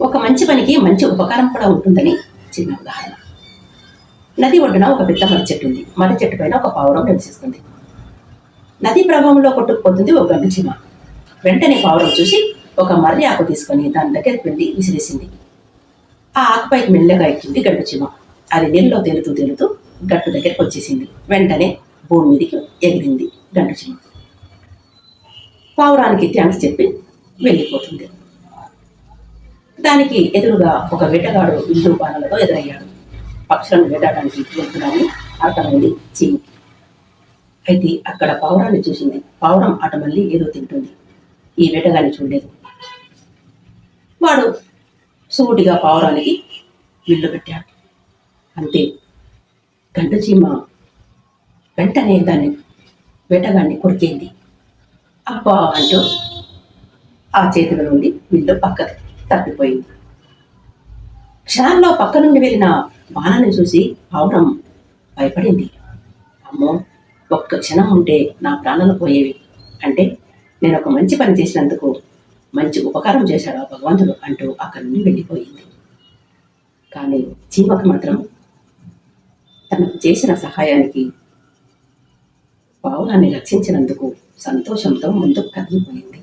ఒక మంచి పనికి మంచి ఉపకారం కూడా ఉంటుందని చిన్న ఉదాహరణ. నది ఒడ్డున ఒక పెద్ద మర్రి చెట్టు ఉంది. మర్రి చెట్టు పైన ఒక పావురం నివసిస్తుంది. నది ప్రవాహంలో కొట్టుకుపోతుంది ఒక గండు చీమ. వెంటనే పావురం చూసి ఒక మర్రి ఆకు తీసుకొని దాని దగ్గరికి వెళ్ళి విసిరేసింది. ఆ ఆకుపైకి మెల్లగా ఎక్కింది గండు చీమ. అది నీళ్ళలో తేలుతూ తేలుతూ గట్టు దగ్గరికి వచ్చేసింది. వెంటనే భూమి మీదకి ఎగిరింది గండు చీమ. పావురానికి థ్యాంక్స్ చెప్పి వెళ్ళిపోతుంది. దానికి ఎదురుగా ఒక వేటగాడు ఇల్లు బాణలతో ఎదురయ్యాడు. పక్షులను వేటాడడానికి వెళ్తున్నాడని అర్థమైంది. చీమి అయితే అక్కడ పావురాన్ని చూసింది. పావురం అటు మళ్ళీ ఏదో తింటుంది. ఈ వేటగాన్ని చూడలేదు. వాడు సూటిగా పావురానికి విల్లు పెట్టాడు. అంతే. గంట చీమ వెంటనే దాన్ని వేటగాన్ని కొరికేంది. అబ్బా అంటూ ఆ చేతిలో నుండి విల్లు పక్కకి తప్పిపోయింది. క్షణంలో పక్క నుండి వెళ్ళిన బాణాన్ని చూసి పావురం భయపడింది. అమ్మో ఒక్క క్షణం ఉంటే నా ప్రాణాలు పోయేవి. అంటే నేను ఒక మంచి పని చేసినందుకు మంచి ఉపకారం చేశాడు భగవంతుడు అంటూ అక్కడి నుండి వెళ్ళిపోయింది. కానీ చీమకు మాత్రం తనకు చేసిన సహాయానికి పావురాన్ని రక్షించినందుకు సంతోషంతో ముందుకు కదిలిపోయింది.